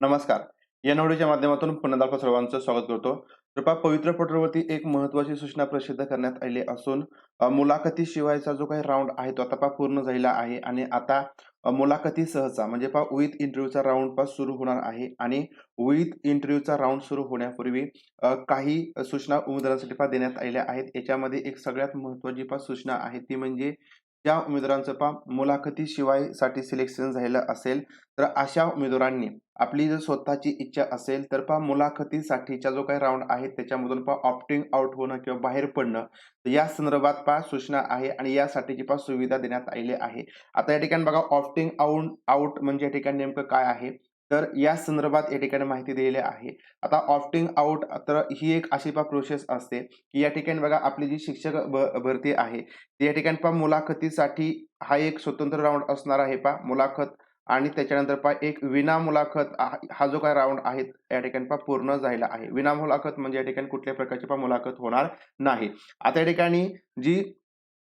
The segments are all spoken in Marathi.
नमस्कार. या नवडीच्या माध्यमातून पुन्हा एकदा सर्वांचं स्वागत करतो. कृपा पवित्र पोर्टलवरती एक महत्वाची सूचना प्रसिद्ध करण्यात आली असून मुलाखती मुलाखतीशिवायचा जो काही राऊंड आहे तो आता पा पूर्ण झालेला आहे आणि आता मुलाखती सहसा म्हणजे पा विथ इंटरव्ह्यूचा राऊंड पा सुरू होणार आहे आणि विथ इंटरव्ह्यूचा राऊंड सुरू होण्यापूर्वी काही सूचना उमेदवारांसाठी पा देण्यात आलेल्या आहेत. याच्यामध्ये एक सगळ्यात महत्वाची पा सूचना आहे ती म्हणजे ज्या उमेदवारांचं पा मुलाखतीशिवायसाठी सिलेक्शन झालेलं असेल तर अशा उमेदवारांनी आपली जर स्वतःची इच्छा असेल तर पहा मुलाखतीसाठीचा जो काही राऊंड आहे त्याच्यामधून पहा ऑप्टिंग आउट होणं किंवा बाहेर पडणं तर या संदर्भात पा सूचना आहे आणि यासाठीची पा सुविधा देण्यात आलेली आहे. आता या ठिकाणी बघा ऑप्टिंग आउट आउट म्हणजे या ठिकाणी नेमकं काय आहे? तर या संदर्भात या ठिकाणी माहिती दिलेली आहे. आता ऑप्टिंग आउट तर ही एक अशी पहा प्रोसेस असते की या ठिकाणी बघा आपली जी शिक्षक भ- भरती आहे या ठिकाणी पहा मुलाखतीसाठी हा एक स्वतंत्र राऊंड असणार आहे पहा मुलाखत आणि त्याच्यानंतर पहा एक विना मुलाखत हा हा जो काही राऊंड आहे या ठिकाणी पहा पूर्ण झालेला आहे. विना मुलाखत म्हणजे या ठिकाणी कुठल्याही प्रकारची पहा मुलाखत होणार नाही. आता या ठिकाणी जी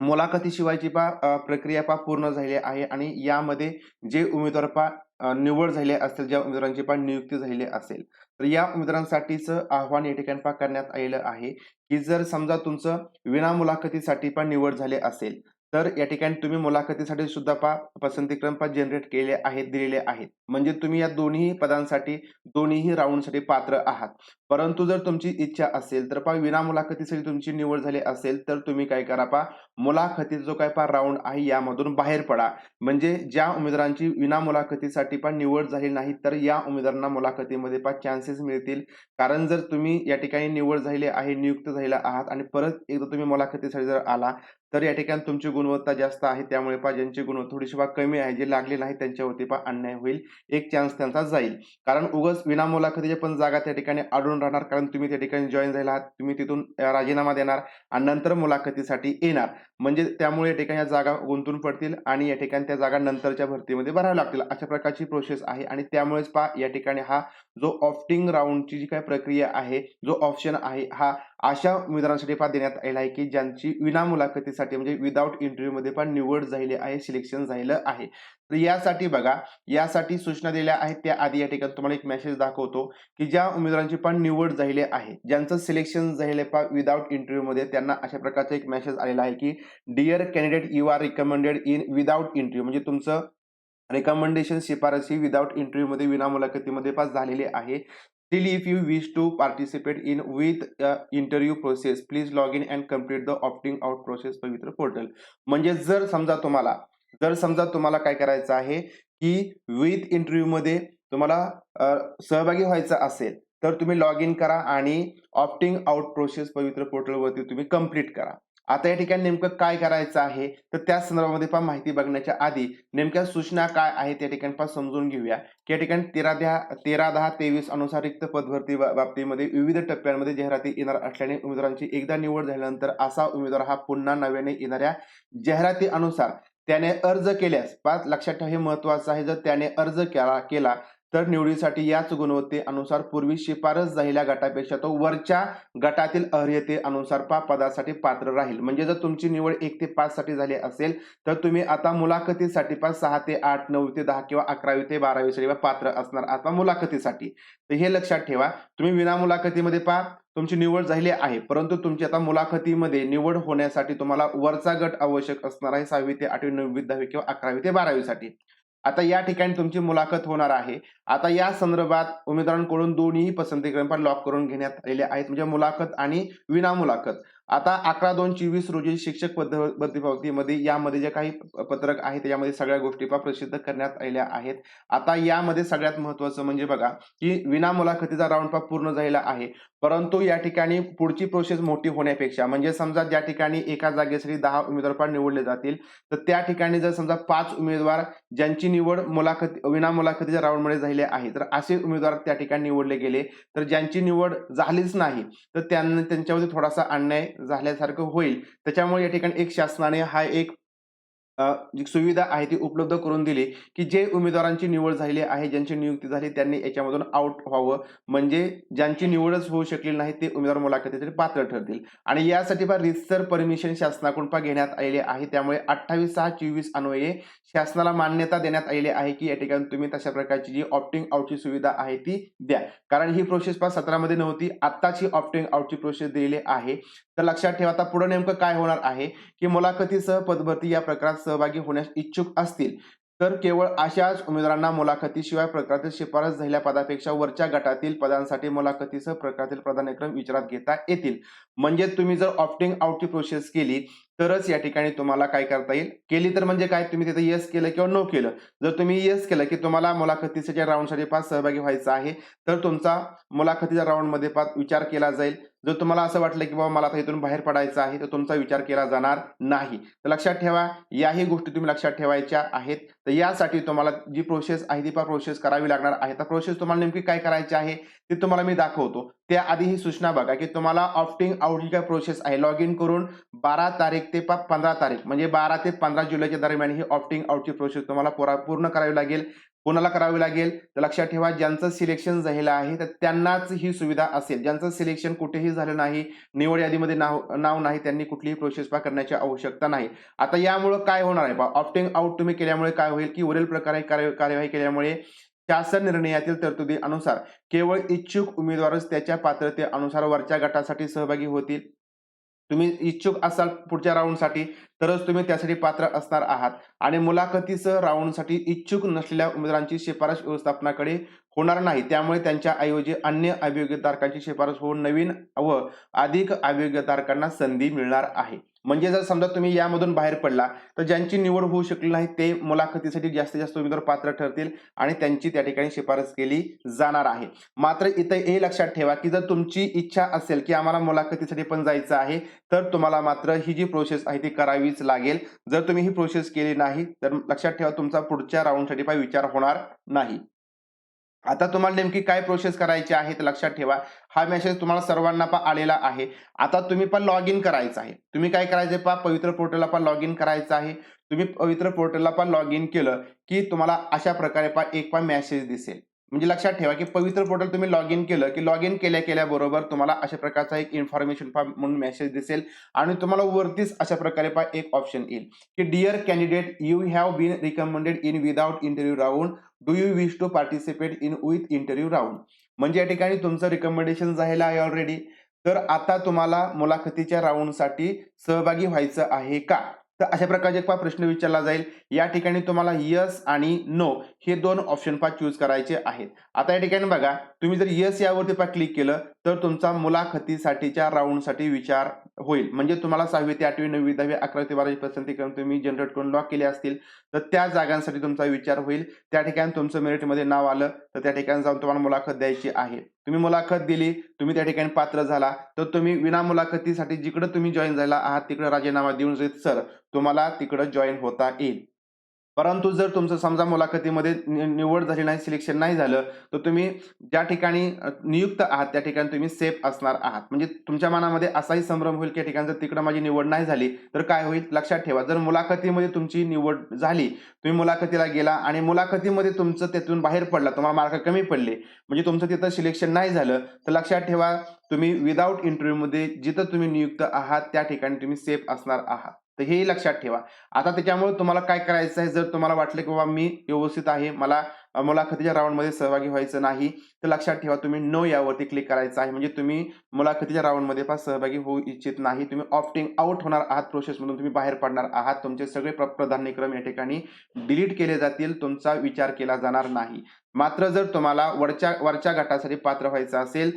मुलाखतीशिवायची पहा प्रक्रिया पहा पूर्ण झालेली आहे आणि यामध्ये जे उमेदवार पा निवड झाली असेल ज्या उमेदवारांची पण नियुक्ती झालेली असेल तर या उमेदवारांसाठीचं आव्हान या ठिकाणी पण करण्यात आलेलं आहे की जर समजा तुमचं विना मुलाखतीसाठी पण निवड झाले असेल तर या ठिकाणी तुम्ही मुलाखतीसाठी सुद्धा पा पसंती पा जनरेट केले आहेत दिलेले आहेत. म्हणजे तुम्ही या दोन्ही पदांसाठी दोन्हीही राऊंडसाठी पात्र आहात. परंतु जर तुमची इच्छा असेल तर पा विना मुलाखतीसाठी तुमची निवड झाली असेल तर तुम्ही काय करा पा मुलाखतीचा जो काय पा राऊंड आहे यामधून बाहेर पडा. म्हणजे ज्या उमेदवारांची विना मुलाखतीसाठी पण निवड झाली नाही तर या उमेदवारांना मुलाखतीमध्ये पा चान्सेस मिळतील. कारण जर तुम्ही या ठिकाणी निवड झालेली आहे नियुक्त झालेला आहात आणि परत एकदा तुम्ही मुलाखतीसाठी जर आला तर या ठिकाणी तुमची गुणवत्ता जास्त आहे त्यामुळे पा ज्यांची गुणवत्ता थोडीशी पा कमी आहे जे लागले नाही त्यांच्यावरती पा अन्याय होईल एक चान्स त्यांचा जाईल. कारण उगच विना मुलाखतीच्या पण जागा त्या ठिकाणी आढळून राहणार कारण तुम्ही त्या ठिकाणी जॉईन झाला आहात तुम्ही तिथून राजीनामा देणार आणि नंतर मुलाखतीसाठी येणार. म्हणजे त्यामुळे या ठिकाणी या जागा गुंतून पडतील आणि या ठिकाणी त्या जागा नंतरच्या भरतीमध्ये भराव्या लागतील. अशा प्रकारची प्रोसेस आहे आणि त्यामुळेच पा या ठिकाणी हा जो ऑफ्टिंग राऊंडची जी काही प्रक्रिया आहे जो ऑप्शन आहे हा अशा उमेदवारांसाठी फार देण्यात आलेला आहे की ज्यांची विना मुलाखतीसाठी म्हणजे विदाऊट इंटरव्ह्यू मध्ये पण निवड झालेली आहे सिलेक्शन झालेलं आहे. तर यासाठी बघा यासाठी सूचना दिल्या आहेत त्या आधी या ठिकाणी तुम्हाला एक मेसेज दाखवतो की ज्या उमेदवारांची पण निवड झालेली आहे ज्यांचं सिलेक्शन झालेलं पा विदाऊट इंटरव्ह्यू मध्ये त्यांना अशा प्रकारचा एक मेसेज आलेला आहे की dear candidate you are recommended in without interview म्हणजे तुमचं रेकमेंडेशन शिफारसी विदाउट इंटरव्ह्यूमध्ये विना मुलाखतीमध्ये पास झालेली आहे. Still if you wish to participate in with interview process please log in and complete the opting out process Pavitra portal म्हणजे जर समजा तुम्हाला जर समजा तुम्हाला काय करायचं आहे की विथ इंटरव्ह्यूमध्ये तुम्हाला सहभागी व्हायचं असेल तर तुम्ही लॉग इन करा आणि ऑप्टिंग आउट प्रोसेस पवित्र पोर्टलवरती तुम्ही कंप्लीट करा. आता या ठिकाणी नेमकं काय करायचं आहे? तर त्या संदर्भामध्ये पण माहिती बघण्याच्या आधी नेमक्या सूचना काय आहेत या ठिकाणी पण समजून घेऊया. की या ठिकाणी तेरा दहा तेरा दहा तेवीस अनुसार रिक्त पदभरती बाबतीमध्ये विविध टप्प्यांमध्ये जाहिराती येणार असल्याने उमेदवारांची एकदा निवड झाल्यानंतर असा उमेदवार हा पुन्हा नव्याने येणाऱ्या जाहिराती अनुसार त्याने अर्ज केल्यास पाच लक्षात ठेवा हे महत्वाचं आहे. जर त्याने अर्ज केला केला तर निवडीसाठी याच गुणवत्तेनुसार पूर्वी शिफारस झालेल्या गटापेक्षा तो वरच्या गटातील अर्हतेअनुसार पा पदासाठी पात्र राहील. म्हणजे जर तुमची निवड एक ते पाच साठी झाली असेल तर तुम्ही आता मुलाखतीसाठी पाच सहा ते आठ नऊ ते दहा किंवा अकरावी ते बारावी साठी पात्र असणार आता मुलाखतीसाठी. तर हे लक्षात ठेवा तुम्ही विना मुलाखतीमध्ये पा तुमची निवड झाली आहे परंतु तुमची आता मुलाखतीमध्ये निवड होण्यासाठी तुम्हाला वरचा गट आवश्यक असणार आहे सहावी ते आठवी नववी दहावी किंवा अकरावी ते बारावीसाठी आता या ठिकाणी तुमची मुलाखत होणार आहे. आता या संदर्भात उमेदवारांकडून दोन्ही पसंती पण लॉक करून घेण्यात आलेले आहेत. म्हणजे मुलाखत आणि विना मुलाखत आता अकरा दोन चोवीस रोजी शिक्षक पद्ध- भरती पावतीमध्ये यामध्ये जे काही प- पत्रक आहे त्याच्यामध्ये सगळ्या गोष्टी प्रसिद्ध करण्यात आलेल्या आहेत. आता यामध्ये सगळ्यात महत्वाचं म्हणजे बघा की विना मुलाखतीचा राऊंड पहा पूर्ण झालेला आहे. परंतु या ठिकाणी पुढची प्रोसेस मोठी होण्यापेक्षा म्हणजे समजा ज्या ठिकाणी एका जागेसाठी दहा उमेदवार निवडले जातील तर त्या ठिकाणी जर समजा पाच उमेदवार ज्यांची निवड मुलाखत विना मुलाखतीच्या राऊंडमध्ये झाली आहे तर असे उमेदवार त्या ठिकाणी निवडले गेले. तर ज्यांची निवड झालीच नाही तर त्यांना त्यांच्यावरती थोडासा अन्याय झाल्यासारखं होईल. त्याच्यामुळे या ठिकाणी एक शासनाने हा एक जी सुविधा आहे ती उपलब्ध करून दिली, की जे उमेदवारांची निवड झालेली आहे, ज्यांची नियुक्ती झाली त्यांनी याच्यामधून आउट व्हावं. म्हणजे ज्यांची निवडच होऊ शकली नाही ते उमेदवार मुलाखतीसाठी पात्र ठरतील. आणि यासाठी पहा रीतसर परमिशन शासनाकडून पण घेण्यात आलेली आहे. त्यामुळे 28/6/24 अन्वये शासनाला मान्यता देण्यात आलेली आहे, की या ठिकाणी तुम्ही तशा प्रकारची जी ऑप्टिंग आउटची सुविधा आहे ती द्या. कारण ही प्रोसेस पहा 17 मध्ये नव्हती. आत्ताच ही ऑप्टिंग आउटची प्रोसेस दिलेली आहे. तर लक्षात ठेवा आता पुढे नेमकं काय होणार आहे, की मुलाखतीसह पदभरती या प्रकारात सहभागी होण्यास इच्छुक असतील, तर केवळ अशाच उमेदवारांना मुलाखतीशिवाय प्रकारातील शिफारस झालेल्या पदापेक्षा वरच्या गटातील पदांसाठी मुलाखतीसह प्रकारातील प्राधान्यक्रम विचारात घेता येतील. म्हणजे तुम्ही जर ऑप्टिंग आउटची प्रोसेस केली, तरच या ठिकाणी तुम्हाला काय करता येईल. केली तर म्हणजे काय तुम्ही तिथे येस केलं किंवा नो केलं. जर तुम्ही येस केलं, की तुम्हाला मुलाखतीच्या राऊंडसाठी पाच सहभागी व्हायचं आहे, तर तुमचा मुलाखतीच्या राऊंडमध्ये पाच विचार केला जाईल. जर तुम्हाला असं वाटलं, की बाबा मला आता इथून बाहेर पडायचं आहे, तर तुमचा विचार केला जाणार नाही. तर लक्षात ठेवा, याही गोष्टी तुम्ही लक्षात ठेवायच्या आहेत. तर यासाठी तुम्हाला जी प्रोसेस आहे ती प्रोसेस करावी लागणार आहे. तर प्रोसेस तुम्हाला नेमकी काय करायची आहे, ते तुम्हाला मी दाखवतो. त्याआधी ही सूचना बघा, की तुम्हाला ऑप्टिंग आउटची काय प्रोसेस आहे लॉग इन करून 12 तारीख ते पंधरा तारीख म्हणजे 12 ते 15 जुलैच्या दरम्यान ही ऑप्टिंग आउटची प्रोसेस तुम्हाला पूर्ण करावी लागेल. कोणाला करावी लागेल? तर लक्षात ठेवा ज्यांचं सिलेक्शन झालेलं आहे, तर त्यांनाच ही सुविधा असेल. ज्यांचं सिलेक्शन कुठेही झालं नाही, निवड यादीमध्ये नाव नाव नाही, त्यांनी कुठलीही प्रोसेस पा करण्याची आवश्यकता नाही. आता यामुळं काय होणार आहे पहा ऑप्टिंग आउट तुम्ही केल्यामुळे काय होईल, की वरील प्रकारे कार्य कार्यवाही केल्यामुळे शासन निर्णयातील तरतुदी अनुसार केवळ इच्छुक उमेदवारच त्याच्या पात्रतेनुसार वरच्या गटासाठी सहभागी होतील. तुम्ही इच्छुक असाल पुढच्या राऊंडसाठी तरच तुम्ही त्यासाठी पात्र असणार आहात आणि मुलाखतीसह राऊंडसाठी इच्छुक नसलेल्या उमेदवारांची शिफारस व्यवस्थापनाकडे होणार नाही. त्यामुळे त्यांच्या ऐवजी अन्य अभियोग्यधारकांची शिफारस होऊन नवीन व अधिक अभियोग्यधारकांना संधी मिळणार आहे. म्हणजे जर समजा तुम्ही यामधून बाहेर पडला, तर ज्यांची निवड होऊ शकली नाही ते मुलाखतीसाठी जास्तीत जास्त उमेदवार पात्र ठरतील आणि त्यांची त्या ठिकाणी शिफारस केली जाणार आहे. मात्र इथं हे लक्षात ठेवा, की जर तुमची इच्छा असेल, की आम्हाला मुलाखतीसाठी पण जायचं आहे, तर तुम्हाला मात्र ही जी प्रोसेस आहे ती करावीच लागेल. जर तुम्ही ही प्रोसेस केली नाही, तर लक्षात ठेवा तुमचा पुढच्या राऊंडसाठी पण विचार होणार नाही. आता तुम्हाला नेमकी काय प्रोसेस करायची आहे ते लक्षात ठेवा. हा मेसेज तुम्हाला सर्वांना पहा आलेला आहे. आता तुम्ही पण लॉग इन करायचं आहे. तुम्ही काय करायचं पहा पवित्र पोर्टलला पण लॉग इन करायचं आहे. तुम्ही पवित्र पोर्टलला पण लॉग इन केलं, की तुम्हाला अशा प्रकारे पहा एक पण मेसेज दिसेल. म्हणजे लक्षात ठेवा, की पवित्र पोर्टल तुम्ही लॉग इन केलं, की लॉग इन केल्या-केल्याबरोबर तुम्हाला अशा प्रकारचा एक इन्फॉर्मेशन फॉर्म म्हणून मेसेज दिसेल आणि तुम्हाला वरतीच अशा प्रकारे पा एक ऑप्शन येईल, की dear candidate you have been recommended in without interview round do you wish to participate in with interview round म्हणजे या ठिकाणी तुमचं रिकमेंडेशन झालेलं आहे ऑलरेडी. तर आता तुम्हाला मुलाखतीच्या राऊंडसाठी सहभागी व्हायचं आहे का? तर अशा प्रकारचे पहा प्रश्न विचारला जाईल. या ठिकाणी तुम्हाला यस आणि नो हे दोन ऑप्शन पहा चूज करायचे आहेत. आता या ठिकाणी बघा, तुम्ही जर यस यावरती पहा क्लिक केलं, तर तुमचा मुलाखतीसाठीच्या राऊंडसाठी विचार होईल. म्हणजे तुम्हाला सहावी ते 8वी, 9वी, 10वी, 11वी ते 12वी पसंती क्रम तुम्ही जनरेट करून लॉक केले असतील, तर त्या जागांसाठी तुमचा विचार होईल. त्या ठिकाणी तुमचं मेरिटमध्ये नाव आलं, तर त्या ठिकाणी जाऊन तुम्हाला मुलाखत द्यायची आहे. तुम्ही मुलाखत दिली, तुम्ही त्या ठिकाणी पात्र झाला, तर तुम्ही विना मुलाखतीसाठी जिकडं तुम्ही जॉईन झाला आहात, तिकडे राजीनामा देऊन सर तुम्हाला तिकडं जॉईन होता येईल. परंतु जर तुमचं समजा मुलाखतीमध्ये नि निवड झाली नाही, सिलेक्शन नाही झालं, तर तुम्ही ज्या ठिकाणी नियुक्त आहात त्या ठिकाणी तुम्ही सेफ असणार आहात. म्हणजे तुमच्या मनामध्ये असाही संभ्रम होईल, की या ठिकाणी जर तिकडं माझी निवड नाही झाली, तर काय होईल? लक्षात ठेवा, जर मुलाखतीमध्ये तुमची निवड झाली, तुम्ही मुलाखतीला गेला आणि मुलाखतीमध्ये तुमचं त्यातून बाहेर पडला, तुम्हाला मार्क कमी पडले, म्हणजे तुमचं तिथं सिलेक्शन नाही झालं, तर लक्षात ठेवा तुम्ही विदाऊट इंटरव्ह्यूमध्ये जिथं तुम्ही नियुक्त आहात, त्या ठिकाणी तुम्ही सेफ असणार आहात. तर हेही लक्षात ठेवा. आता त्याच्यामुळे तुम्हाला काय करायचं आहे, जर तुम्हाला वाटलं, की बाबा मी व्यवस्थित आहे, मला मुलाखतीच्या राऊंडमध्ये सहभागी व्हायचं नाही, तर लक्षात ठेवा तुम्ही नो यावरती क्लिक करायचं आहे. म्हणजे तुम्ही मुलाखतीच्या राऊंडमध्ये पण सहभागी होऊ इच्छित नाही. तुम्ही ऑप्टिंग आउट होणार आहात प्रोसेसमधून तुम्ही बाहेर पडणार आहात. तुमचे सगळे प्र प्राधान्यक्रम या ठिकाणी डिलीट केले जातील. तुमचा विचार केला जाणार नाही. मात्र जर तुम्हाला वरच्या वरच्या गटासाठी पात्र व्हायचं असेल,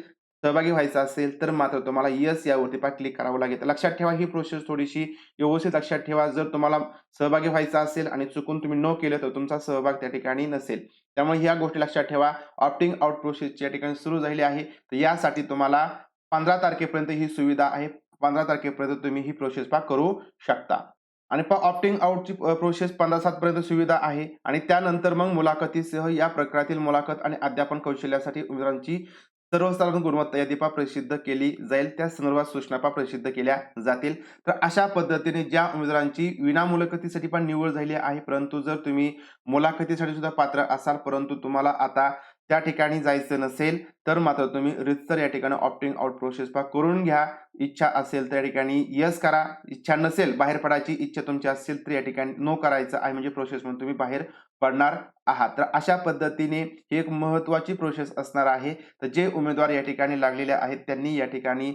सहभागी व्हायचं असेल, तर मात्र तुम्हाला यस यावरती पहा क्लिक करावं लागेल. लक्षात ठेवा ही प्रोसेस थोडीशी व्यवस्थित लक्षात ठेवा. जर तुम्हाला सहभागी व्हायचा असेल आणि चुकून तुम्ही नो केलं, तर तुमचा सहभाग त्या ठिकाणी नसेल. त्यामुळे ह्या गोष्टी लक्षात ठेवा. ऑप्टिंग आउट प्रोसेस या ठिकाणी सुरू झालेली आहे. तर यासाठी तुम्हाला 15 तारखेपर्यंत ही सुविधा आहे. 15 तारखेपर्यंत तुम्ही ही प्रोसेस पा करू शकता. आणि पहा ऑप्टिंग आउटची प्रोसेस पंधरा सातपर्यंत सुविधा आहे आणि त्यानंतर मग मुलाखतीसह या प्रकारातील मुलाखत आणि अध्यापन कौशल्यासाठी उमेदवारांची सर्वसाधारण गुणवत्ता यादीपा प्रसिद्ध केली जाईल. त्या संदर्भात सूचनापा प्रसिद्ध केल्या जातील. तर अशा पद्धतीने ज्या उमेदवारांची विना मुलाखतीसाठी पण निवड झाली आहे, परंतु जर तुम्ही मुलाखतीसाठी सुद्धा पात्र असाल, परंतु तुम्हाला आता त्या ठिकाणी जायचं नसेल, तर मात्र तुम्ही रितसर या ठिकाणी ऑप्टिंग आउट प्रोसेस पा करून घ्या. इच्छा असेल तर या ठिकाणी येस करा. इच्छा नसेल, बाहेर पडायची इच्छा तुमची असेल, तर या ठिकाणी नो करायचं आहे. म्हणजे प्रोसेस म्हणून तुम्ही बाहेर पडणार आहात. तर अशा पद्धतीने ही एक महत्त्वाची प्रोसेस असणार आहे. तर जे उमेदवार या ठिकाणी लागलेले आहेत, त्यांनी या ठिकाणी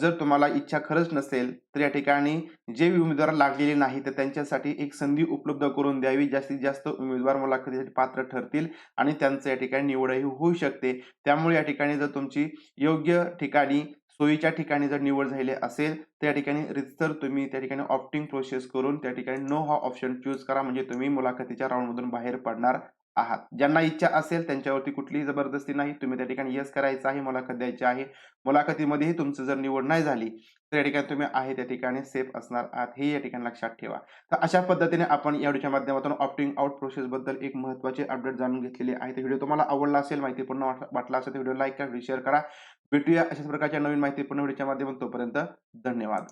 जर तुम्हाला इच्छा खरंच नसेल, तर या ठिकाणी जे उमेदवार लागलेले नाही, तर त्यांच्यासाठी एक संधी उपलब्ध करून द्यावी. जास्तीत जास्त उमेदवार मुलाखतीसाठी पात्र ठरतील आणि त्यांचं या ठिकाणी निवडही होऊ शकते. त्यामुळे या ठिकाणी जर तुमची योग्य ठिकाणी, सोयीच्या ठिकाणी जर निवड झाली असेल, तर या ठिकाणी रितसर तुम्ही त्या ठिकाणी ऑप्टिंग प्रोसेस करून त्या ठिकाणी नो हा ऑप्शन चूज करा. म्हणजे तुम्ही मुलाखतीच्या राउंडमधून बाहेर पडणार आहात. ज्यांना इच्छा असेल त्यांच्यावरती कुठलीही जबरदस्ती नाही. तुम्ही त्या ठिकाणी येस करायचं आहे, मुलाखत द्यायची आहे. मुलाखतीमध्येही तुमची जर निवड नाही झाली, तर या ठिकाणी तुम्ही आहे त्या ठिकाणी सेफ असणार आहात. हे या ठिकाणी लक्षात ठेवा. तर अशा पद्धतीने आपण या व्हिडिओच्या माध्यमातून ऑप्टिंग आउट प्रोसेसबद्दल एक महत्त्वाचे अपडेट जाणून घेतलेले आहे. तर व्हिडिओ तुम्हाला आवडला असेल, माहितीपूर्ण वाट वाटला असेल, तर व्हिडिओ लाईक करा, शेअर करा. भेटूया अशाच प्रकारच्या नवीन माहितीपूर्ण व्हिडिओच्या माध्यमातून. तोपर्यंत धन्यवाद.